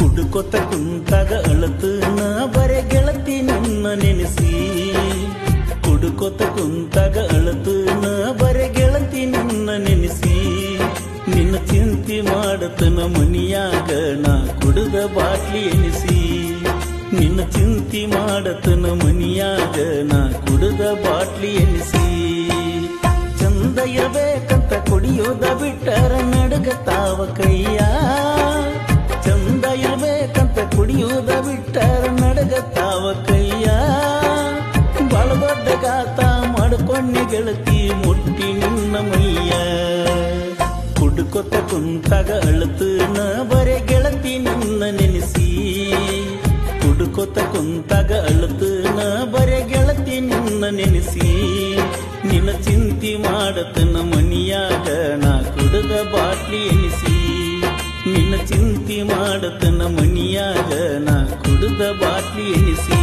ಕುಡುಕೊತ ಕುಂತಾಗ ನಾ ಬರೆ ಗೆಳತಿ ನಿನ್ನ ನೆನೆಸಿ. ಕುಡುಕೊತ ಕುಂತಾಗ ನಾ ಬರೆ ಗೆಳತಿ ನಿನ್ನ ನೆನೆಸಿ. ನಿನ್ನ ಚಿಂತಿ ಮಾಡತನ ಮನಿಯಾಗ ನಾ ಕುಡುದ ಬಾಟ್ಲಿ ಎನಿಸಿ. ನಿನ್ನ ಚಿಂತಿ ಮಾಡತನ ಮನಿಯಾಗ ನಾ ಕುಡುದ ಬಾಟ್ಲಿ ಎನಿಸಿ. ಚಂದ ಇರಬೇಕಂತ ಕುಡಿಯೋದ ಬಿಟ್ಟರ ನಡಗತಾವ ಕೈಯ ಚಂದ ಕುಡಿಯೋದ ಬಿಟ್ಟರ ನಡಗತಾವ ಕೈಯ? ಬಳ ದೊಡ್ಡ ಗಾತ ಮಾಡ್ಕೊಂಡಿ ಗೆಳತಿ ಮುಟ್ಟಿ ನಿನ್ನ ಮೈಯ. ಕುಡ್ಕೊತ ಕುಂತಾಗ ಅಳತನ ಬರೆ ಗೆಳತಿ ನಿನ್ನ ನೆನೆಸಿ. ಕುಡ್ಕೊತ ಕುಂತಾಗ ಅಳತನ ಬರೆ ಗೆಳತಿ ನಿನ್ನ ನೆನೆಸಿ. ನಿನ್ನ ಚಿಂತಿ ಮಾಡತನ ಮನಿಯಾಗ ನಾ ಕುಡದ ಬಾಟ್ಲಿ ಎನಿಸಿ. ನಿನ್ನ ಚಿಂತೆ ಮಾಡತನ ಮನಿಯಾಗ ನಾ ಕುಡ್ದ ಬಾಟ್ಲಿ ಎನಿಸಿ